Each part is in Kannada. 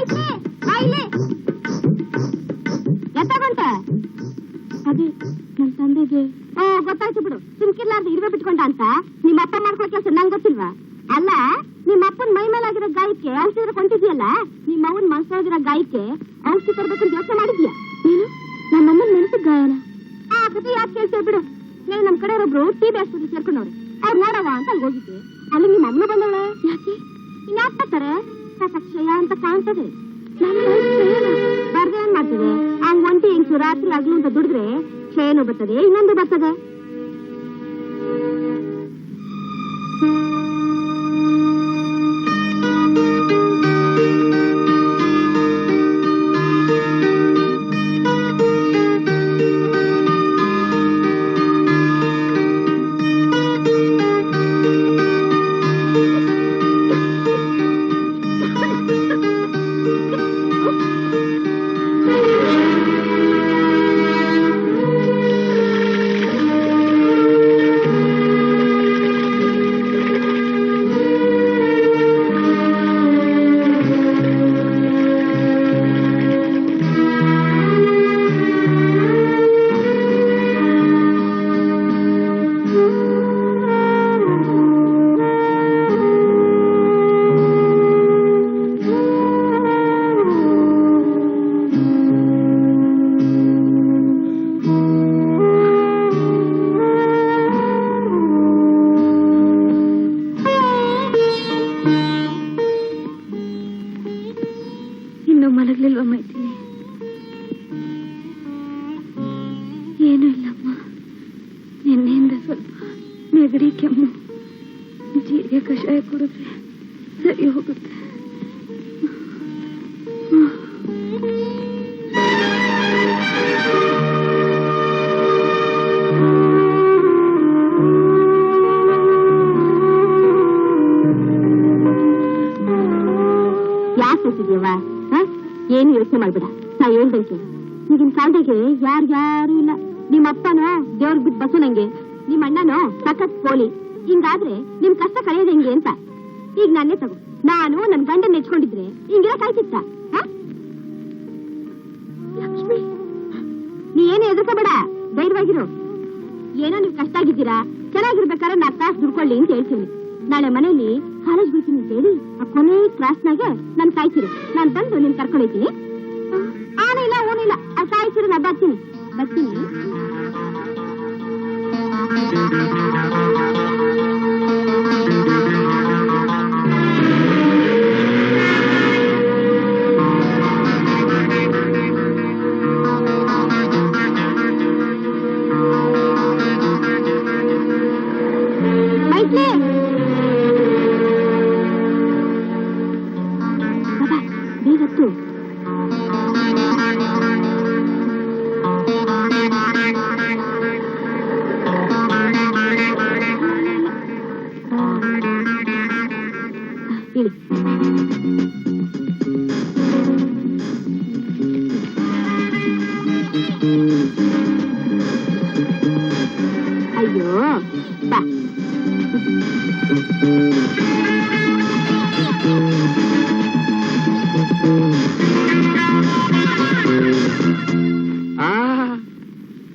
ಮೈತ್ರಿ ಬಾ ಇಲ್ಲಿ ಎತ್ತಾಗಂಟ ಅದೇ ನನ್ ತಂದೆಗೆ. ಓ ಗೊತ್ತಾಯ್ತು ಬಿಡು. ಸುಮ್ಕಿರ್ಲಾರ್ದು ಇರುವೆ ಬಿಟ್ಕೊಂಡ ಅಂತ ನಿಮ್ಮ ಅಪ್ಪ ಮಾಡ್ಕೊಳ್ಳೋ ಕೆಲಸ ನಂಗೆ ಗೊತ್ತಿಲ್ವಾ? ಅಲ್ಲ ನಿಮ್ಮ ಅಪ್ಪನ ಮೈ ಮೇಲಾಗಿರೋ ಗಾಯಕ್ಕೆ ಔಷಧಿ ಕೊಂಟಿದ್ಯಲ್ಲ ನಿಮ್ಮ ಅವನ್ ಮನ್ಸೊಳಗಿರೋ ಗಾಯಕ್ಕೆ ಔಷಧಿ ತರಬೇಕು ಅಂತ ಯೋಚನೆ ಮಾಡಿದ್ಯಾ ನೀನು ನಮ್ಮ ಅಮ್ಮನ ಗಾಯನ? ಆ ಕಥೆ ಯಾಕೆ ಕೇಳ್ತೇವೆ ಬಿಡು. నేను ನಮ್ ಕಡೆ ಒಬ್ರು ಟಿ ಬಿ ಆಸ್ಪತ್ರೆ ಸೇರ್ಕೊಂಡವ್ರು. ಅವ್ರು ನೋಡವ ಅಂತ ಅಲ್ಲಿ ಹೋಗಿದ್ದೆ. ಅಲ್ಲಿ ನಿಮ್ಮ ಅಮ್ಮ ಬಂದವಳೆ? ಯಾಕೆ? ಇನ್ಯಾಕ್ ಬರ್ತಾರೆ? ಕ್ಷಯ ಅಂತ ಕಾಣ್ತದೆ. ಬರ್ದೆ ಮಾಡ್ತದೆ ಆ ಒಂಟಿ ಹೆಂಗ್ಸು ರಾತ್ರಿ ಅಂತ ದುಡಿದ್ರೆ ಕ್ಷಯನು ಬರ್ತದೆ, ಇನ್ನೊಂದು ಬರ್ತದೆ. ಮಲಗ್ಲಿಲ್ವ ಮೈಥಿಲಿ? ಏನೂ ಇಲ್ಲಮ್ಮ ನಿನ್ನೆಯಿಂದ ಸ್ವಲ್ಪ ನೆಗಡಿ ಕೆಮ್ಮು ಜೀರಿಗೆ ಕಷಾಯ ಕುಡಿದ್ರೆ ಸರಿ ಹೋಗುತ್ತೆ. ಏನು ಯೋಚನೆ ಮಾಡ್ಬೇಡ. ನಾ ಹೇಳ್ದಂಗೆ ಈಗಿನ ಕಾಲದಾಗೆ ಯಾರು ಯಾರು ಇಲ್ಲ. ನಿಮ್ಮ ಅಪ್ಪನೋ ದೇವ್ರಿಗೆ ಬಿಟ್ಟು ಬಸ್ಸು ನಂಗೆ. ನಿಮ್ಮ ಅಣ್ಣನೋ, ಸಖತ್ ಪೋಲಿ. ಹಿಂಗಾದ್ರೆ ನಿಮ್ ಕಷ್ಟ ಕಳೆಯೋದು ಅಂತ. ಈಗ ನಾನೇ ತಗೋ. ನಾನು ನನ್ ಗಂಡ ನೆಚ್ಕೊಂಡಿದ್ರೆ ಹಿಂಗೆಲ್ಲ ಕಾಯ್ತಿತ್ತ ನೀ ಏನು ಎದುರ್ಕೋಬೇಡ ಧೈರ್ಯವಾಗಿರು. ಏನೋ ನೀವು ಕಷ್ಟ ಆಗಿದ್ದೀರಾ ಚೆನ್ನಾಗಿರ್ಬೇಕಾದ್ರೆ ನಾ ತಾಸು ದುಡ್ಕೊಳ್ಳಿ ಅಂತ ಹೇಳ್ತೀನಿ. ನಾಳೆ ಮನೇಲಿ ಕಾಲೇಜ್ ಬರ್ತೀನಿ ಅಂತ ಹೇಳಿ ಆ ಕೊನೆ ಕ್ಲಾಸ್ನಾಗೆ ನಾನು ಕಾಯ್ತೀರಿ ನಾನು ಬಂದು ನಿನ್ ಕರ್ಕೊಂಡೋಯ್ತೀನಿ ಆನಿಲ್ಲ ಇಲ್ಲ ಆ ಕಾಯ್ತೀರಿ ನಾ ಬರ್ತೀನಿ. ಬರ್ತೀನಿ.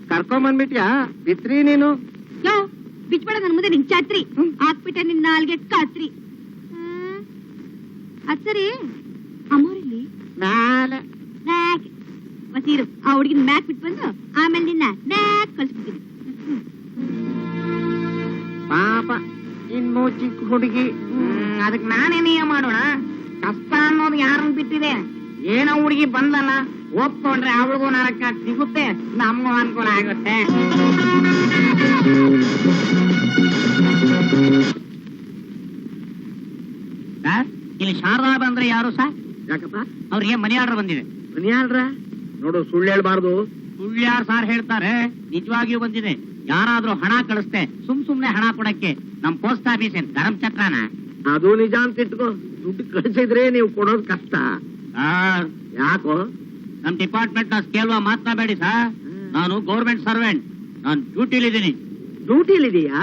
ಕರ್ಕೊಂಬಂದ್ಬಿಟ್ಯಾ? ಬಿತ್ರಿ ನೀನು? ಯೋ ಬಿಚ್ಬೇಡ ನನ್ ಮುಂದೆ ನಿನ್ ಚಾತ್ರಿ ಹಾಕ್ಬಿಟ್ಟೆ ನಿನ್ ನಾಲ್ಗೆ ಕಾತ್ರಿ ಅದ್ ಸರಿ ಅಮ್ಮೋರಿಲ್ಲಿ? ನಾಳೆ ನ್ಯಾಕ್ ವಸೀರು ಆ ಹುಡುಗಿನ ಮ್ಯಾಕ್ ಬಿಟ್ಟು ಬಂದು ಆಮೇಲೆ ನಿನ್ನ ನ್ಯಾಕ್ ಚಿಕ್ಕ ಹುಡುಗಿ ಅದಕ್ಕೆ ನಿಯ ಮಾಡೋಣ? ಕಷ್ಟ ಅನ್ನೋದು ಯಾರನ್ನ ಬಿಟ್ಟಿದೆ? ಏನೋ ಹುಡುಗಿ ಬಂದಲ್ಲ ಒಪ್ಕೊಂಡ್ರೆ ಅವಳಿಗೂ ನರಕ ಸಿಗುತ್ತೆ ನಮಗೂ ಅನುಕೂಲ ಆಗುತ್ತೆ. ಸರ್ ಇಲ್ಲಿ ಶಾರದಾ ಬಂದ್ರೆ ಯಾರು ಸರ್? ಯಾಕಪ್ಪ? ಅವ್ರಿಗೆ ಮನಿ ಆರ್ಡರ್ ಬಂದಿದೆ. ಮನಿಯಾಳ್ರ ನೋಡು ಸುಳ್ಳು ಹೇಳ್ಬಾರ್ದು. ಸುಳ್ಳು ಯಾರು ಸಾರ್ ಹೇಳ್ತಾರೆ? ನಿಜವಾಗಿಯೂ ಬಂದಿದೆ. ಯಾರಾದ್ರೂ ಹಣ ಕಳಿಸ್ತೆ ಸುಮ್ ಸುಮ್ನೆ ಹಣ ಕೊಡಕ್ಕೆ ನಮ್ ಪೋಸ್ಟ್ ಆಫೀಸ್ ಏನ್ ಗರಂ ಚಕ್ರನ ಅದು ನಿಜ ಅಂತ ಇಟ್ಕೋ. ದುಡ್ಡು ಕಳಿಸಿದ್ರೆ ನೀವು ಕೊಡೋದು ಕಷ್ಟ. ಸರ್. ಯಾಕೋ? ನಮ್ ಡಿಪಾರ್ಟ್ಮೆಂಟ್ನ ಕೇಳುವ ಮಾತನಾಡಬೇಡಿ ಸರ್. ನಾನು ಗೌರ್ಮೆಂಟ್ ಸರ್ವೆಂಟ್ ನಾನು ಡ್ಯೂಟಿಲಿದ್ದೀನಿ ಡ್ಯೂಟಿಲಿದೀಯಾ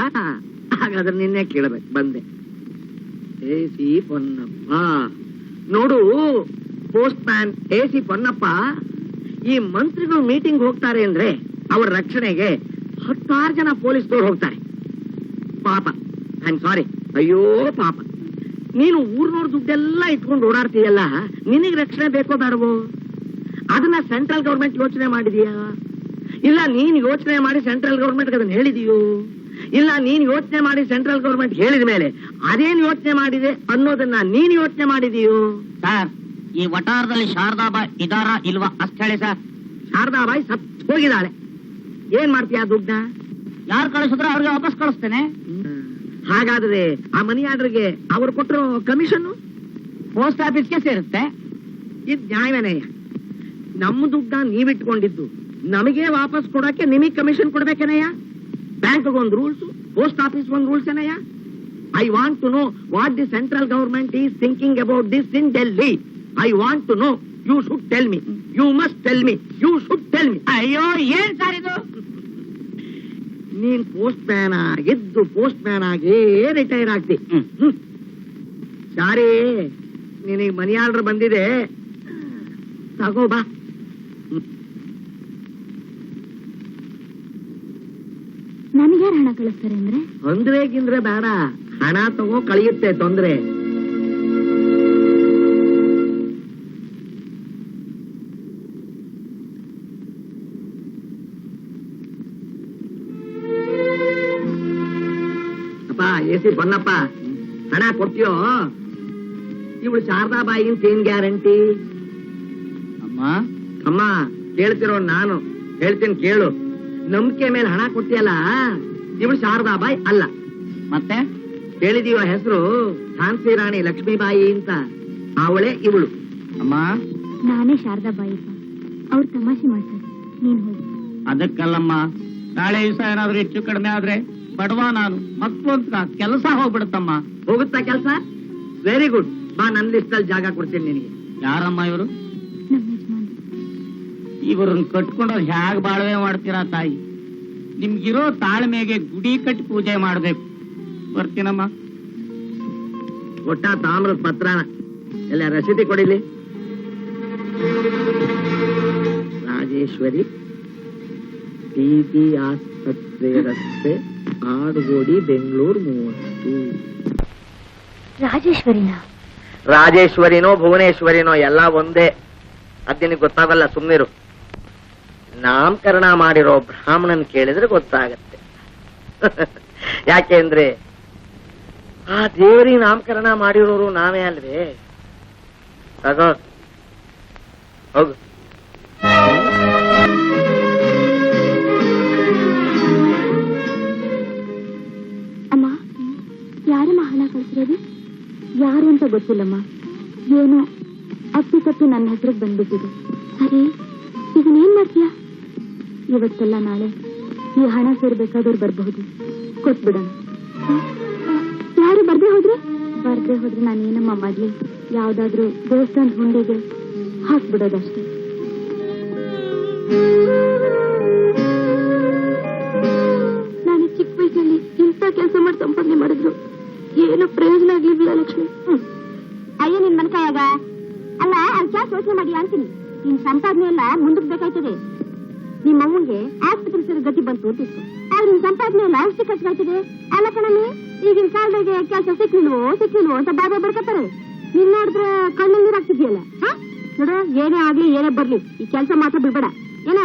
ಹಾಗಾದ್ರೆ ನಿನ್ನೆ ಕೇಳಬೇಕು. ಬಂದೆ. A C Ponnappa. ನೋಡು postman A C Ponnappa ಈ ಮಂತ್ರಿಗಳು ಮೀಟಿಂಗ್ ಹೋಗ್ತಾರೆ ಅಂದ್ರೆ ಅವರ ರಕ್ಷಣೆಗೆ ಹತ್ತಾರು ಜನ ಪೊಲೀಸ್ದವ್ರು ಹೋಗ್ತಾರೆ. ಪಾಪ. ಐ ಆಮ್ ಸಾರಿ ಅಯ್ಯೋ ಪಾಪ. ನೀನು ಊರ್ನೋರ್ ದುಡ್ಡೆಲ್ಲ ಇಟ್ಕೊಂಡು ಓಡಾಡ್ತೀಯಲ್ಲ ನಿನಗೆ ರಕ್ಷಣೆ ಬೇಕೋ ಬೇಡವೋ? ಅದನ್ನ ಸೆಂಟ್ರಲ್ ಗೌರ್ಮೆಂಟ್ ಯೋಚನೆ ಮಾಡಿದೀಯಾ? ಇಲ್ಲ ನೀನು ಯೋಚನೆ ಮಾಡಿ ಸೆಂಟ್ರಲ್ ಗೌರ್ಮೆಂಟ್ ಅದನ್ನ ಹೇಳಿದೀಯೋ? ಇಲ್ಲ ನೀನು ಯೋಚನೆ ಮಾಡಿ ಸೆಂಟ್ರಲ್ ಗೌರ್ಮೆಂಟ್ ಹೇಳಿದ ಮೇಲೆ ಅದೇನು ಯೋಚನೆ ಮಾಡಿದೆ ಅನ್ನೋದನ್ನ ನೀನು ಯೋಚನೆ ಮಾಡಿದೀಯೋ? ಸರ್ ಈ ವಟಾರದಲ್ಲಿ ಶಾರದಾಬಾಯಿ ಇದಾರ ಇಲ್ವಾ ಅಷ್ಟ ಹೇಳಿ ಸರ್? ಶಾರದಾಬಾಯಿ ಸತ್ ಹೋಗಿದ್ದಾಳೆ ಏನ್ ಮಾಡ್ತೀಯ ದುಡ್ಡ ಯಾರು ಕಳಿಸಿದ್ರೆ ಅವ್ರಿಗೆ ವಾಪಸ್ ಕಳಿಸ್ತೇನೆ. ಹಾಗಾದ್ರೆ ಆ ಮನಿ ಆರ್ಡರ್ಗೆ ಅವ್ರು ಕೊಟ್ಟರು ಕಮಿಷನ್ ಪೋಸ್ಟ್ ಆಫೀಸ್ಗೆ ಸೇರುತ್ತೆ. ಇದು ನ್ಯಾಯವೇನಯ್ಯ ನಮ್ಮ ದುಡ್ಡ ನೀವಿಟ್ಕೊಂಡಿದ್ದು. ನಮಗೆ ವಾಪಸ್ ಕೊಡಕ್ಕೆ ನಿಮಗೆ ಕಮಿಷನ್ ಕೊಡ್ಬೇಕೇನಯ್ಯ? ಬ್ಯಾಂಕ್ ಒಂದು ರೂಲ್ಸ್ ಪೋಸ್ಟ್ ಆಫೀಸ್ ಒಂದು ರೂಲ್ಸ್ ಏನಯ್ಯ I want to know what the central government is thinking about this in Delhi I want to know you should tell me you must tell me you should tell me ಅಯ್ಯೋ ಏನ್ ಸರ್ ಇದು? ನೀನ್ ಪೋಸ್ಟ್ ಮ್ಯಾನ್ ಎದ್ದು ಪೋಸ್ಟ್ ಮ್ಯಾನ್ ಆಗಿ ರಿಟೈರ್ ಆಗ್ತಿ. ಸಾರಿ ನಿನಗೆ ಮನಿ ಆರ್ಡರ್ ಬಂದಿದೆ. ತಗೋ ಬಾ. ನನಗೆ ಹಣ ಕಳಿಸ್ತಾರೆ ಅಂದ್ರೆ? ಅಂದ್ರೆ ಗಿಂದ್ರೆ ಬೇಡ. ಹಣ ತಗೋ ಕಳಿಯುತ್ತೆ ತೊಂದ್ರೆ. ಎಸಿ ಬನ್ನಪ್ಪ ಹಣ ಕೊಡ್ತೀಯೋ? ಇವಳು ಶಾರದಾಬಾಯಿಗಿಂತ ಏನ್ ಗ್ಯಾರಂಟಿ. ಅಮ್ಮ? ಅಮ್ಮ ಕೇಳ್ತಿರೋ ನಾನು. ಹೇಳ್ತೀನಿ ಕೇಳು. ನಂಬಿಕೆ ಮೇಲೆ ಹಣ ಕೊಟ್ಟಿಯಲ್ಲ ಇವಳು ಶಾರದಾಬಾಯಿ ಅಲ್ಲ. ಮತ್ತೆ? ಕೇಳಿದೀವ ಹೆಸರು? ಝಾನ್ಸಿ ರಾಣಿ ಲಕ್ಷ್ಮೀಬಾಯಿ ಅಂತ. ಅವಳೇ ಇವಳು. ಅಮ್ಮ? ನಾನೇ ಶಾರದಾಬಾಯಿ ಅವ್ರು ತಮಾಷೆ ಮಾಡ್ತಾರೆ. ನೀನ್ ಹೋಗಿ. ಅದಕ್ಕಲ್ಲಮ್ಮ ನಾಳೆ ದಿವಸ ಏನಾದ್ರೂ ಹೆಚ್ಚು ಕಡಿಮೆ ಆದ್ರೆ ಬಡವ ನಾನು. ಮಕ್ಕಳು ಅಂತ ಕೆಲಸ ಹೋಗ್ಬಿಡುತ್ತಮ್ಮ. ಹೋಗುತ್ತಾ ಕೆಲಸ? ವೆರಿ ಗುಡ್ ಬಾ ನನ್ನ ಲಿಸ್ಟ್ ಅಲ್ಲಿ ಜಾಗ ಕೊಡ್ತೀನಿ ನಿನಗೆ. ಯಾರಮ್ಮ ಇವರು? ಇವರನ್ನು ಕಟ್ಕೊಂಡು ಹ್ಯಾಗ್ ಬಾಳ್ವೆ ಮಾಡ್ತೀರಾ ತಾಯಿ? ನಿಮ್ಗಿರೋ ತಾಳ್ಮೆಗೆ ಗುಡಿ ಕಟ್ಟಿ ಪೂಜೆ ಮಾಡ್ಬೇಕು. ಬರ್ತೀನಮ್ಮ. ಒಟ್ಟ ತಾಮ್ರದ ಪತ್ರ. ಎಲ್ಲ ರಸೀದಿ ಕೊಡಿಲಿ. ರಾಜೇಶ್ವರಿ ಟಿ ಆಸ್ಪತ್ರೆ ರಸ್ತೆ. ಆಡುಗೋಡಿ ಬೆಂಗಳೂರು ಮೂವತ್ತು. ರಾಜೇಶ್ವರಿನ? ರಾಜೇಶ್ವರಿನೋ ಭುವನೇಶ್ವರಿನೋ ಎಲ್ಲ ಒಂದೇ. ಅದ್ ಗೊತ್ತಾಗಲ್ಲ ಸುಮ್ಮನಿರು ನಾಮಕರಣ ಮಾಡಿರೋ ಬ್ರಾಹ್ಮಣನ್ ಕೇಳಿದ್ರೆ ಗೊತ್ತಾಗತ್ತೆ. ಯಾಕೆಂದ್ರೆ ಆ ದೇವರಿ ನಾಮಕರಣ ಮಾಡಿರೋರು ನಾವೇ ಅಲ್ವೇ? ತಗೋ ಹೋಗು. ಯಾರಮ್ಮ ಯಾರು ಅಂತ ಗೊತ್ತಿಲ್ಲಮ್ಮ. ಏನೋ ಅಪ್ಪಿತಪ್ಪಿ ನನ್ನ ಹೆಸರಿಗೆ ಬಂದ್ಬಿಟ್ಟಿದೆ. ಸರಿ ಇದನ್ನೇನ್ ಮಾಡ್ತೀಯ? ಇವತ್ತಲ್ಲ ನಾಳೆ ಈ ಹಣ ಸೇರ್ಬೇಕಾದವ್ರು ಬರಬಹುದು. ಕೊಟ್ಬಿಡೋಣ? ಯಾರು, ಬರ್ದೇ ಹೋದ್ರೆ? ಬರ್ದೇ ಹೋದ್ರೆ ನಾನು ಏನಮ್ಮ ಮಾಡ್ಲಿ ಯಾವ್ದಾದ್ರು ದೇವಸ್ಥಾನ ಹುಂಡಿಗೆ ಹಾಕ್ಬಿಡೋದಷ್ಟೇ. ನಾನು ಚಿಕ್ಕ ವಯಸ್ಸಲ್ಲಿ ಇಂಥ ಕೆಲಸ ಮಾಡಿ ಸಂಪಾದನೆ ಮಾಡಿದ್ರು. ಏನು ಪ್ರಯೋಜನ ಆಗ್ಲಿಲ್ಲ ಲಕ್ಷ್ಮಿ. ಅಯ್ಯೋ, ನಿನ್ ಮನಕಾಯಾಗ ಅಲ್ಲ, ಅದ್ ಕ್ಯಾಸ್ ಯೋಚನೆ ಮಾಡಿ ಅಂತೀನಿ. ನಿನ್ ಸಂಪಾದನೆ ಎಲ್ಲ ಮುಂದಕ್ಬೇಕಾಯ್ತದೆ ನಿಮ್ಮ ಅಮ್ಮಂಗೆ ಆಸ್ಪತ್ರೆ ಸರಿ ಗತಿ ಬಂತು ಅಂತಿತ್ತು. ಆದ್ರೆ ನಿನ್ ಸಂಪಾದನೆ ಎಲ್ಲ ಅಷ್ಟು ಖರ್ಚಾಯ್ತದೆ ಅಲ್ಲ ಕಣಮ್ಮಿ, ಈಗಿನ ಕಾಲದಾಗೆ ಕೆಲಸ ಸಿಕ್ಕಿಲ್ವೋ ಸಿಕ್ಕಿಲ್ವೋ ಅಂತ ಬಾಬಾ ಬಡ್ಕತ್ತಾರೆ ನೀನ್ ನೋಡಿದ್ರೆ ಕಣ್ಣಲ್ಲಿ ನೀರಾಗ್ತಿದ್ಯಲ್ಲ ನೋಡು, ಏನೇ ಆಗ್ಲಿ, ಏನೇ ಬರ್ಲಿ. ಈ ಕೆಲಸ ಮಾತ್ರ ಬಿಡ್ಬೇಡ. ಏನ?